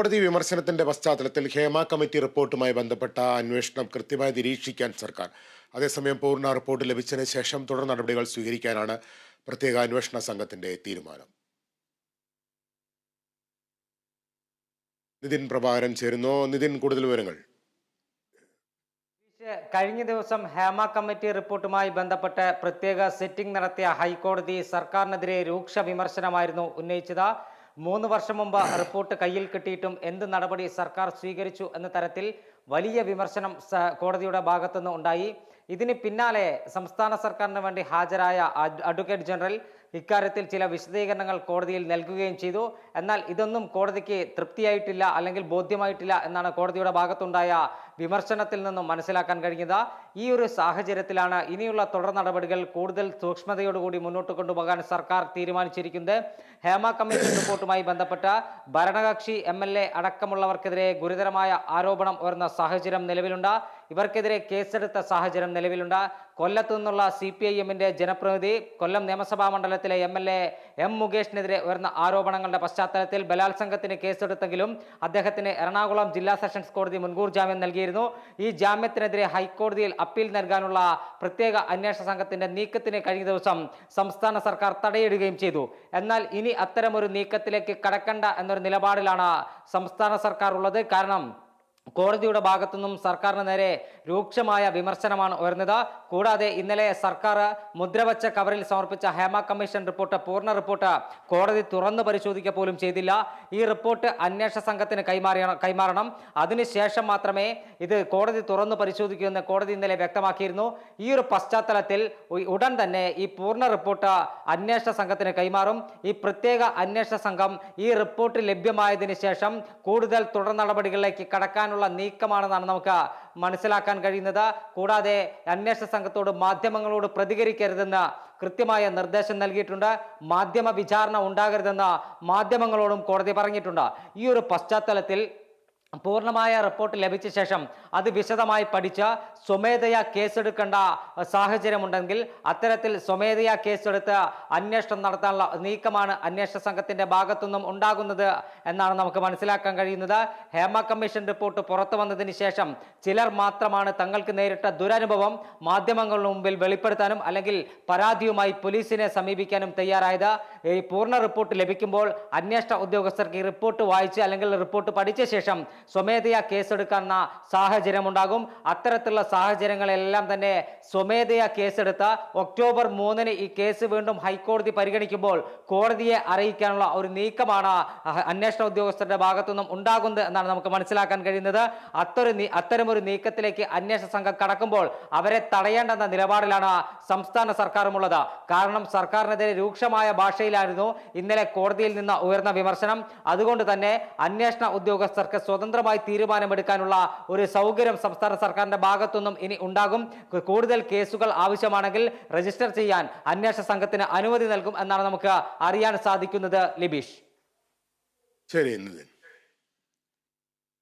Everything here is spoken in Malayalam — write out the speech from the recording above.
കോടതി വിമർശനത്തിന്റെ പശ്ചാത്തലത്തിൽ ഹേമ കമ്മിറ്റി റിപ്പോർട്ടുമായി ബന്ധപ്പെട്ട അന്വേഷണം കൃത്യമായി നിരീക്ഷിക്കാൻ സർക്കാർ. അതേസമയം പൂർണ റിപ്പോർട്ട് ലഭിച്ചതിന് ശേഷം തുടർ നടപടികൾ സ്വീകരിക്കാനാണ് പ്രത്യേക അന്വേഷണ സംഘത്തിന്റെ തീരുമാനം. നിതിൻ പ്രഭാകരൻ ചേരുന്നു. നിതിൻ കൂടുതൽ വിവരങ്ങൾ. കഴിഞ്ഞ ദിവസം ഹേമ കമ്മിറ്റി റിപ്പോർട്ടുമായി ബന്ധപ്പെട്ട് പ്രത്യേക സെറ്റിംഗ് നടത്തിയ ഹൈക്കോടതി സർക്കാരിനെതിരെ രൂക്ഷ വിമർശനമായിരുന്നു ഉന്നയിച്ചത്. മൂന്ന് വർഷം മുമ്പ് റിപ്പോർട്ട് കയ്യിൽ കിട്ടിയിട്ടും എന്ത് നടപടി സർക്കാർ സ്വീകരിച്ചു എന്ന തരത്തിൽ വലിയ വിമർശനം കോടതിയുടെ ഭാഗത്തുനിന്ന് ഉണ്ടായി. ഇതിന് പിന്നാലെ സംസ്ഥാന സർക്കാരിന് വേണ്ടി ഹാജരായ അഡ്- അഡ്വക്കേറ്റ് ജനറൽ ഇക്കാര്യത്തിൽ ചില വിശദീകരണങ്ങൾ കോടതിയിൽ നൽകുകയും ചെയ്തു. എന്നാൽ ഇതൊന്നും കോടതിക്ക് തൃപ്തിയായിട്ടില്ല അല്ലെങ്കിൽ ബോധ്യമായിട്ടില്ല എന്നാണ് കോടതിയുടെ ഭാഗത്തുണ്ടായ വിമർശനത്തിൽ നിന്നും മനസ്സിലാക്കാൻ കഴിഞ്ഞത്. ഈ ഒരു സാഹചര്യത്തിലാണ് ഇനിയുള്ള തുടർ നടപടികൾ കൂടുതൽ സൂക്ഷ്മതയോടുകൂടി മുന്നോട്ട് കൊണ്ടുപോകാൻ സർക്കാർ തീരുമാനിച്ചിരിക്കുന്നത്. ഹേമ കമ്മീഷൻ റിപ്പോർട്ടുമായി ബന്ധപ്പെട്ട ഭരണകക്ഷി എ അടക്കമുള്ളവർക്കെതിരെ ഗുരുതരമായ ആരോപണം ഉയർന്ന സാഹചര്യം നിലവിലുണ്ട്. ഇവർക്കെതിരെ കേസെടുത്ത സാഹചര്യം നിലവിലുണ്ട്. കൊല്ലത്തു നിന്നുള്ള സി പി ഐ എമ്മിന്റെ ജനപ്രതിനിധി കൊല്ലം നിയമസഭാ മണ്ഡലത്തിലെ എം എൽ എ എം മുകേഷിനെതിരെ ഉയർന്ന ആരോപണങ്ങളുടെ പശ്ചാത്തലത്തിൽ ബലാത്സംഗത്തിന് കേസെടുത്തെങ്കിലും അദ്ദേഹത്തിന് എറണാകുളം ജില്ലാ സെഷൻസ് കോടതി മുൻകൂർ ജാമ്യം നൽകിയിരുന്നു. ഈ ജാമ്യത്തിനെതിരെ ഹൈക്കോടതിയിൽ അപ്പീൽ നൽകാനുള്ള പ്രത്യേക അന്വേഷണ സംഘത്തിന്റെ നീക്കത്തിന് കഴിഞ്ഞ ദിവസം സംസ്ഥാന സർക്കാർ തടയിടുകയും ചെയ്തു. എന്നാൽ ഇനി അത്തരമൊരു നീക്കത്തിലേക്ക് കടക്കണ്ട എന്നൊരു നിലപാടിലാണ് സംസ്ഥാന സർക്കാർ ഉള്ളത്. കാരണം കോടതിയുടെ ഭാഗത്തുനിന്നും സർക്കാരിന് നേരെ രൂക്ഷമായ വിമർശനമാണ് ഉയർന്നത്. കൂടാതെ ഇന്നലെ സർക്കാർ മുദ്രവച്ച കവറിൽ സമർപ്പിച്ച ഹേമ കമ്മീഷൻ റിപ്പോർട്ട് പൂർണ റിപ്പോർട്ട് കോടതി തുറന്നു പരിശോധിക്കുക പോലും ചെയ്തില്ല. ഈ റിപ്പോർട്ട് അന്വേഷണ സംഘത്തിന് കൈമാറിയ കൈമാറണം. അതിനുശേഷം മാത്രമേ ഇത് കോടതി തുറന്നു പരിശോധിക്കൂ എന്ന് കോടതി ഇന്നലെ വ്യക്തമാക്കിയിരുന്നു. ഈ ഒരു പശ്ചാത്തലത്തിൽ ഉടൻ തന്നെ ഈ പൂർണ റിപ്പോർട്ട് അന്വേഷണ സംഘത്തിന് കൈമാറും. ഈ പ്രത്യേക അന്വേഷണ സംഘം ഈ റിപ്പോർട്ട് ലഭ്യമായതിനു ശേഷം കൂടുതൽ തുടർ നടപടികളിലേക്ക് കടക്കാനുള്ള നീക്കമാണെന്നാണ് നമുക്ക് മനസ്സിലാക്കാൻ കഴിയുന്നത്. കൂടാതെ അന്വേഷണ സംഘത്തോട് മാധ്യമങ്ങളോട് പ്രതികരിക്കരുതെന്ന് കൃത്യമായ നിർദ്ദേശം നൽകിയിട്ടുണ്ട്. മാധ്യമ വിചാരണ ഉണ്ടാകരുതെന്ന് മാധ്യമങ്ങളോടും കോടതി പറഞ്ഞിട്ടുണ്ട്. ഈ ഒരു പശ്ചാത്തലത്തിൽ പൂർണമായ റിപ്പോർട്ട് ലഭിച്ച ശേഷം അത് വിശദമായി പഠിച്ച് സ്വമേധയാ കേസെടുക്കേണ്ട സാഹചര്യമുണ്ടെങ്കിൽ അത്തരത്തിൽ സ്വമേധയാ കേസെടുത്ത് അന്വേഷണം നടത്താനുള്ള നീക്കമാണ് അന്വേഷണ സംഘത്തിന്റെ ഭാഗത്തുനിന്നും ഉണ്ടാകുന്നത് എന്നാണ് നമുക്ക് മനസ്സിലാക്കാൻ കഴിയുന്നത്. ഹേമ കമ്മീഷൻ റിപ്പോർട്ട് പുറത്തു വന്നതിന് ശേഷം ചിലർ മാത്രമാണ് തങ്ങൾക്ക് നേരിട്ട ദുരനുഭവം മാധ്യമങ്ങളുടെ മുമ്പിൽ വെളിപ്പെടുത്താനും അല്ലെങ്കിൽ പരാതിയുമായി പോലീസിനെ സമീപിക്കാനും തയ്യാറായത്. ഈ പൂർണ റിപ്പോർട്ട് ലഭിക്കുമ്പോൾ അന്വേഷണ ഉദ്യോഗസ്ഥർക്ക് ഈ റിപ്പോർട്ട് വായിച്ച് അല്ലെങ്കിൽ റിപ്പോർട്ട് പഠിച്ച ശേഷം സ്വമേധയാ കേസെടുക്കുന്ന സാഹചര്യം ഉണ്ടാകും അത്തരത്തിലുള്ള സാഹചര്യങ്ങളെല്ലാം തന്നെ സ്വമേധയാ കേസെടുത്ത ഒക്ടോബർ മൂന്നിന് ഈ കേസ് വീണ്ടും ഹൈക്കോടതി പരിഗണിക്കുമ്പോൾ കോടതിയെ അറിയിക്കാനുള്ള ഒരു നീക്കമാണ് അന്വേഷണ ഉദ്യോഗസ്ഥരുടെ ഭാഗത്തുനിന്നും ഉണ്ടാകുന്നത് എന്നാണ് നമുക്ക് മനസ്സിലാക്കാൻ കഴിയുന്നത്. അത്തൊരു അത്തരമൊരു നീക്കത്തിലേക്ക് അന്വേഷണ സംഘം കടക്കുമ്പോൾ അവരെ തടയേണ്ടെന്ന നിലപാടിലാണ് സംസ്ഥാന സർക്കാരുമുള്ളത്. കാരണം സർക്കാരിനെതിരെ രൂക്ഷമായ ഭാഷയിലായിരുന്നു ഇന്നലെ കോടതിയിൽ നിന്ന് ഉയർന്ന വിമർശനം. അതുകൊണ്ട് തന്നെ അന്വേഷണ ഉദ്യോഗസ്ഥർക്ക് സ്വതന്ത്രമായി തീരുമാനമെടുക്കാനുള്ള ഒരു സൗകര്യം സംസ്ഥാന സർക്കാരിന്റെ ഭാഗത്തുനിന്നും ഇനി ഉണ്ടാകും. കൂടുതൽ കേസുകൾ ആവശ്യമാണെങ്കിൽ രജിസ്റ്റർ ചെയ്യാൻ അന്വേഷണ സംഘത്തിന് അനുമതി നൽകും എന്നാണ് നമുക്ക് അറിയാൻ സാധിക്കുന്നത്. ലിബീഷ്. ശരി